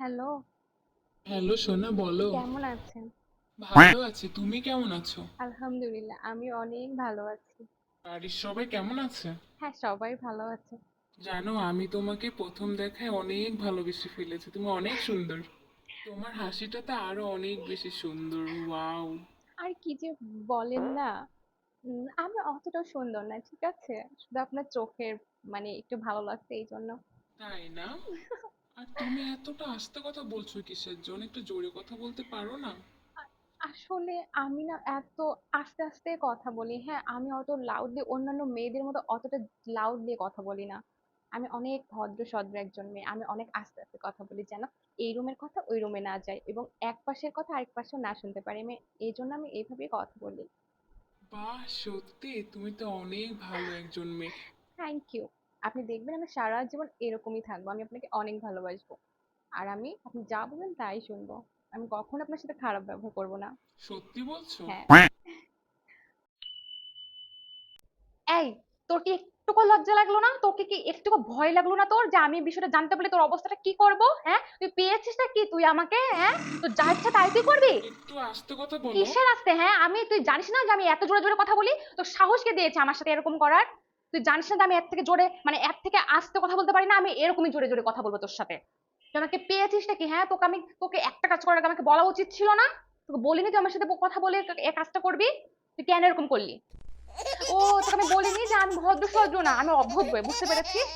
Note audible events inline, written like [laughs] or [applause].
Hello. Hello সোনা বলো। কেমন আছেন? ভালো আছি তুমি কেমন আছো? আলহামদুলিল্লাহ আমি অনেক ভালো আছি। বাড়ির সবাই কেমন আছে? হ্যাঁ সবাই ভালো আছে। জানো আমি তোমাকে প্রথম দেখায় অনেক ভালোবেসে ফেলেছি তুমি অনেক সুন্দর। তোমার হাসিটা তো আরও অনেক বেশি সুন্দর ওয়াও। আর কি যে বলেন না উম, আমি অতটাও সুন্দর না ঠিক আছে? শুধু আপনার চোখের মানে একটু ভালো লাগছে এই জন্য তাই না? [laughs] তুমি এতটা আস্তে কথা বলছো কিসের জন্য? একটু জোরে কথা বলতে পারো না? আসলে আমি না এত আস্তে আস্তে কথা বলি। হ্যাঁ আমি অত লাউডলি অন্যান্য মেয়েদের মতো অতটা লাউডলি কথা বলি না। আমি অনেক ভদ্র সদ্র একজন মেয়ে। আমি অনেক আস্তে আস্তে কথা বলি যেন এই রুমের কথা ওই রুমে না যায় এবং এক পাশের কথা আরেক পাশে না শুনতে পারি। আমি এই জন্য আমি এইভাবেই কথা বলি। বাহ সত্যি? তুমি তো অনেক ভালো একজন মেয়ে। থ্যাংক ইউ আপনি দেখবেন আমি সারা জীবন এরকমই থাকব আমি আপনাকে অনেক ভালোবাসবো। আর আমি আপনি যা বলবেন তাই শুনব। আমি কখনো আপনার সাথে খারাপ ব্যবহার করব না। সত্যি বলছো? হ্যাঁ। এই তোর কি একটুকু লজ্জা লাগল না? তোকে কি একটুকু ভয় লাগল না তোর যে আমি বিষয়টা জানতে পারলে তোর অবস্থাটা কি করব? হ্যাঁ? তুই পেয়েছিস না কি তুই আমাকে? হ্যাঁ? তো যা ইচ্ছা তাই তুই করবি? একটু আস্তে কথা বলো। কিসের আসতে? হ্যাঁ আমি তুই জানিস না যে আমি এত জোরে জোরে কথা বলি? তোর সাহস কে দিয়েছে আমার সাথে এরকম করার? তুই জানিস না আমি এর থেকে জোরে মানে এর থেকে আস্তে কথা বলতে পারি না, আমি এরকমই জোরে জোরে কথা বলব তোর সাথে। তুই আমাকে পেয়েছিস নাকি? হ্যাঁ তোকে আমি, তোকে একটা কাজ করার আগে আমাকে বলা উচিত ছিল না? তোকে বলিনি তুই আমার সাথে কথা বলে এক কাজটা করবি? তুই কেন এরকম করলি? ও, তোকে আমি বলিনি যে আমি ভদ্র সহ্য না, আমি অভদ্র, বুঝতে পেরেছিস?